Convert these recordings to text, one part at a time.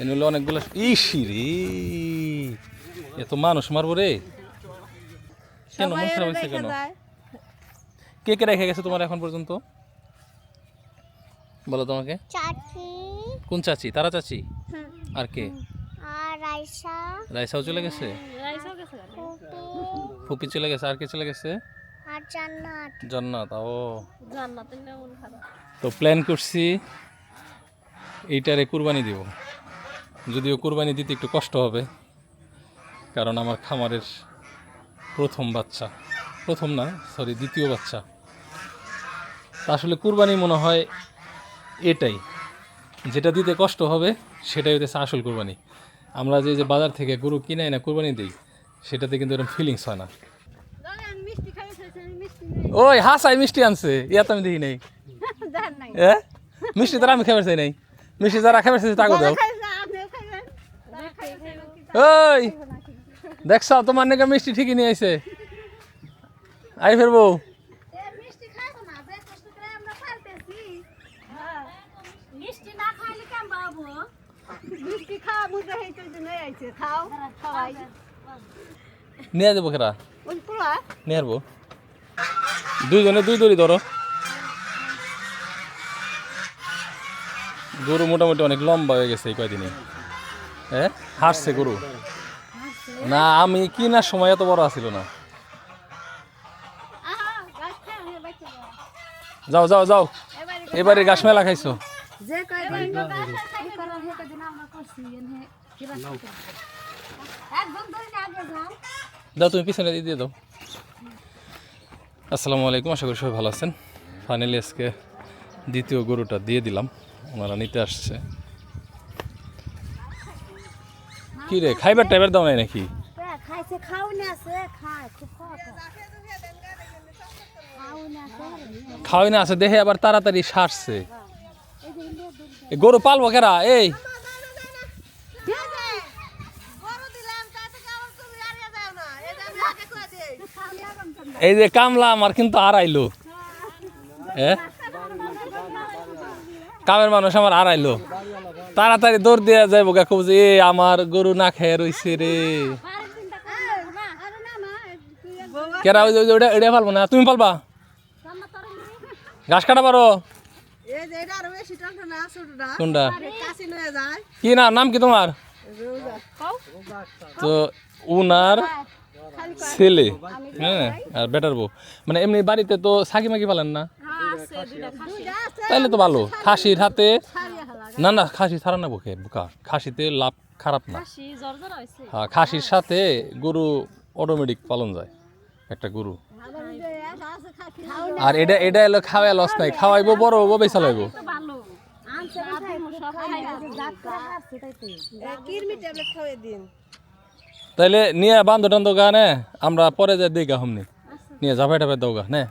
এনে হলো অনেকগুলো ইসি রে! এত মানুষ মারবো রে! কেন মন খারাপ হয়েছে কেন? কে কে রেখে গেছে তোমার এখন পর্যন্ত? বলো তোমাকে। চাচি। কোন চাচি? তারা চাচি? আর কে? আর রাইসাও চলে গেছে? ফুপি। ফুপি চলে গেছে? আর কে চলে গেছে? জান্নাত। জান্নাত ও। তো প্ল্যান করছি এইটারে কুরবানি দিব। যদিও কোরবানি দিতে একটু কষ্ট হবে কারণ আমার খামারের প্রথম বাচ্চা। প্রথম না সরি দ্বিতীয় বাচ্চা। তা আসলে কোরবানি মনে হয় এটাই যেটা দিতে কষ্ট হবে সেটাই হতেছে আসল কোরবানি। আমরা যে যে বাজার থেকে গরু কিনাই না কোরবানি দিই সেটাতে কিন্তু এরকম ফিলিংস হয় না। ওই হাসাই মিষ্টি আনছে ইয়া তো আমি দেখি নাই। এ মিষ্টি তারা আমি খাবার চাই নাই। মিষ্টি যারা খাবার চাইছে তাকে দাও। ওই দেখছ তোমার নাকি মিষ্টি ঠিকই নিয়ে আইছে। আই ফেরবো। মিষ্টি না? খাইলে কেন বাবু মিষ্টি খাওয়া বুঝে হইতে জন্য আইছে। খাও খাওয়াই নিয়ে যাব খেরা নিয়ে আসব। দুইজনে দুই দড়ি ধরো। গরু মোটামুটি অনেক লম্বা হয়ে গেছে এই কয়দিনে। হ্যাঁ হাসছে গরু? না, আমি কিনার সময় এত বড় আসিল না। যাও যাও যাও। এবারে গাছ মেলা খাইছো? দাও, তুমি পিছনে দিয়ে দাও। আসসালামু আলাইকুম, আশা করি সবাই ভালো আছেন। ফাইনালি আজকে দ্বিতীয় গরুটা দিয়ে দিলাম। ওনারা নিতে আসছে। কি রে খাইবার টাইবার দাও নাই নাকি? খাওয়াই না আছে দেখে আবার তাড়াতাড়ি সারছে। এ গরু পালবো কেরা? এই। এই যে কামলা আমার কিন্তু আর আইলো হ্যাঁ কামের মানুষ আমার আর আইলো তাড়াতাড়ি দৌড় দিয়ে যাইব গা খুব যে, এ, আমার গরু না খেয়ে রইছে রে। কেরা, ওই যে- ওই যে ওটা এটা পালবো না, তুমি পালবা ঘাস কাটা পারো? কোনটা? কি নাম নাম কি তোমার? তো, উনার ছেলে। হ্যাঁ আর বেটার বউ। মানে এমনি বাড়িতে তো সাকি মাকি পালেন না? তাইলে তো ভালো। খাসির হাতে না না খাসি ছাড়া না বুকে বুকা। খাসিতে লাভ খারাপ না। হ্যাঁ খাসির সাথে গরু অটোমেটিক পালন যায় একটা গরু। আর এটা এটা এলো খাওয়াই লস নাই খাওয়াইবো বড় হব বেচা লাইবো। কিরমি ট্যাবলেট খাওয়াই দিন। তাইলে নিয়ে বান্ধ টান্ধ গা নে। আমরা পরে যাই দিই গা হমনি। নিয়ে ঝাপাই টাপাই দাও গা নে।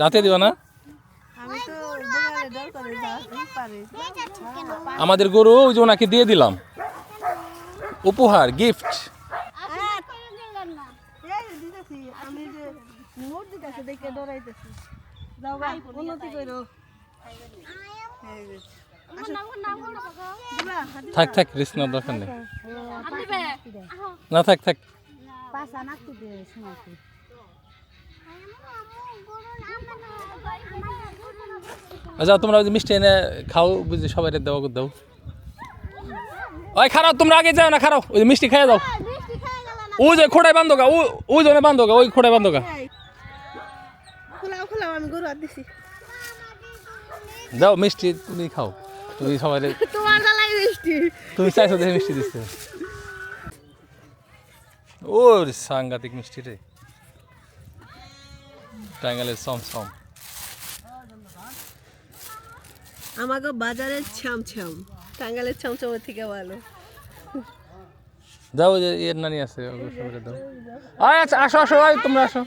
রাতে দিবা না আমি তো বগালে ডর করে যাই পারে আমাদের গরু ওই যে ওনাকে দিয়ে দিলাম। উপহার গিফট থাক থাক না দরকার না, থাক থাক। শোনাতে আচ্ছা তোমরা মিষ্টি এনে খাও, বুঝি সবাই দেওয়া দাও। ওই খারাপ, তোমরা আগে যাও না, খারাপ। ওই মিষ্টি খাইয়ে দাও। ও যে খোড়ায় বান্ধো গা, ও- ওই জনে বান্ধো গা, ওই খোড়ায় বান্ধো গা। যাও, মিষ্টি তুমি খাও। তুমি সবাই তোমার জ্বালাই মিষ্টি তুমি চাইছো দেখে মিষ্টি দিচ্ছে ও সাংঘাতিক মিষ্টি রে। টাঙ্গালের সম সম আমাকে বাজারের ছাম ছাম টাঙ্গালের ছমছমের থেকে ভালো। যাও যে এর নানি আছে ওকে দাও। আয় আচ্ছা আসো আসো আয় তোমরা আসো।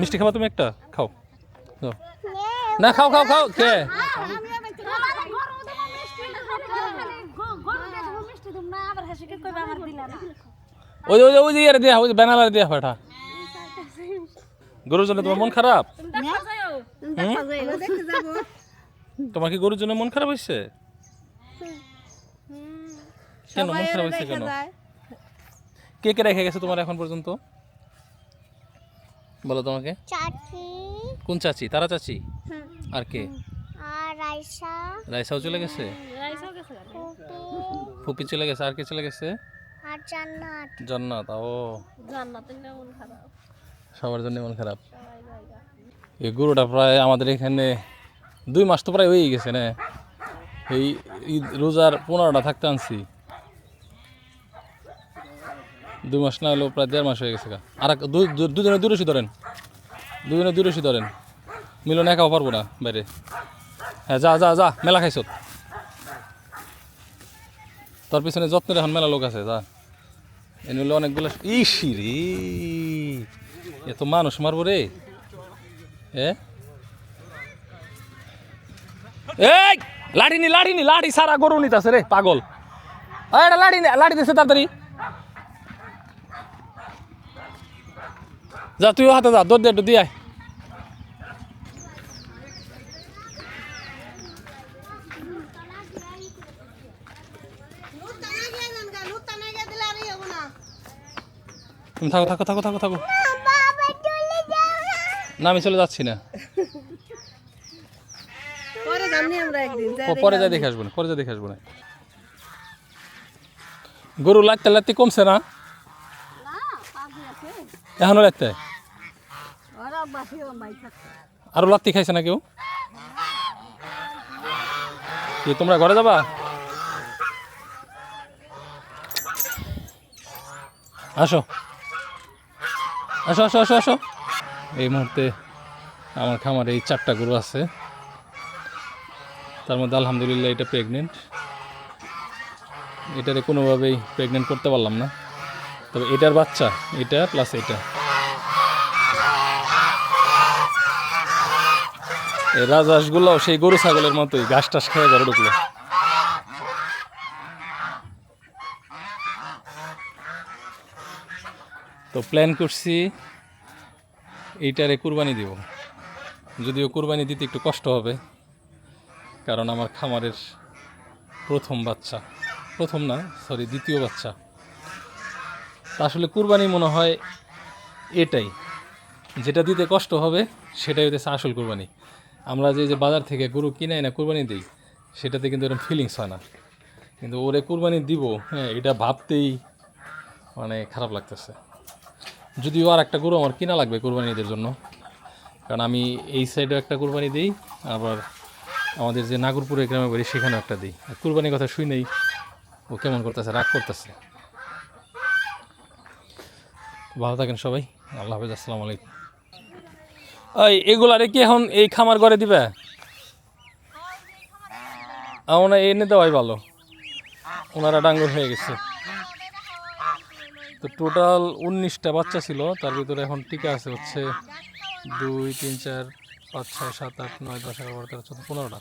মিষ্টি খাবা তুমি একটা? খাও। না খাও খাও খাও কে গরু দেবো মিষ্টি না গরু দিয়ে দেবো মিষ্টি তুমি না আবার শিখে কইবে আমার দিলা না ওই ওই যে ওই ইয়ারে দিয়া ওই যে ব্যানারে দিয়া পাঠা গরুর জন্য তোমার মন খারাপ? তোমার কি গরুর জন্য মন খারাপ হয়েছে কেন মন খারাপ হয়েছে কেন? কে কে রেখে গেছে তোমার এখন পর্যন্ত? বলো তোমাকে। চাচি। কোন চাচি? তারা চাচি? আর কে? আর রাইসা। রাইসাও চলে গেছে? ফুপি। ফুপি চলে গেছে আর কে চলে গেছে? আর জান্নাত। জান্নাত ও। সবার জন্য মন খারাপ। এই গরুটা প্রায় আমাদের এখানে দুই মাস তো প্রায় হয়েই গেছে না? এই ঈদ রোজার পনেরোটা থাকতে আনছি। দুই মাস না হলেও প্রায় দেড় মাস হয়ে গেছে আর এক- দুজনে দূরসী ধরেন। দুজনে দূরসী ধরেন। মিলন একাও পারব না বাইরে। হ্যাঁ যা যা যা মেলা খাইছ। তোর পিছনে যত্নের এখন মেলা লোক আছে, যা। এনে হলো অনেকগুলো ইসি রে এত মানুষ মারবো রে। এই, লাঠি নি লাঠি নি, লাঠি সারা গরু নিতাছে রে, পাগল। এটা নে, লাঠি দিছে তাড়াতাড়ি। যা, তুইও হাতে যা, দৌড় দে, একটু দিয়ে আয়। নুরটা না গিয়ে যান গা, নুরটা না গিয়ে দিলে আর ই হব না। তুমি থাকো থাকো থাকো থাকো থাকো। না আমি চলে যাচ্ছি না। পরে যাই যা দেখে আসব না পরে যা দেখে আসব না। গরু লাগতে লাগতে কমছে না? এখনও লাগতে? আরও লাত্তি খাইছে না কেউ? কি তোমরা ঘরে যাবা? আসো। আসো আসো আসো আসো। এই মুহূর্তে আমার খামারে এই চারটা গরু আছে। তার মধ্যে আলহামদুলিল্লাহ এটা প্রেগনেন্ট এটারে কোনোভাবেই প্রেগনেন্ট করতে পারলাম না। তবে এটার বাচ্চা, এটা প্লাস এটা। এই রাজহাঁসগুলো সেই গরু ছাগলের মতোই ঘাস টাস খেয়ে ঘরে ঢুকলো। তো প্ল্যান করছি এইটারে কুরবানি দিব। যদিও কুরবানি দিতে একটু কষ্ট হবে, কারণ আমার খামারের প্রথম বাচ্চা। প্রথম না সরি দ্বিতীয় বাচ্চা। তা আসলে কুরবানি মনে হয় এটাই। যেটা দিতে কষ্ট হবে, সেটাই হচ্ছে আসল কুরবানি। আমরা যে যে বাজার থেকে গরু কিনে না কুরবানি দিই, সেটাতে কিন্তু এরকম ফিলিংস হয় না। কিন্তু ওরে কুরবানি দিব হ্যাঁ এটা ভাবতেই মানে খারাপ লাগতেছে। যদিও আর একটা গরু আমার কিনা লাগবে কুরবানিদের জন্য। কারণ আমি এই সাইডেও একটা কুরবানি দিই, আবার আমাদের যে নাগরপুরের গ্রামে বাড়ি, সেখানেও একটা দিই। কুরবানির কথা শুই নেই, ও কেমন করতেছে, রাগ করতেছে। ভালো থাকেন সবাই, আল্লাহ হাফেজ, আসসালামু আলাইকুম। ওই এগুলারে কি এখন এই খামার ঘরে দিবে? আমার এনে দেওয়াই ভালো। ওনারা ডাঙ্গর হয়ে গেছে। তো টোটাল উনিশটা বাচ্চা ছিল, তার ভিতরে এখন টিকা আছে হচ্ছে দুই, তিন, চার, পাঁচ, ছয়, সাত, আট, নয়, দশ, এগারো, বারো, তেরো, চোদ্দ, পনেরোটা।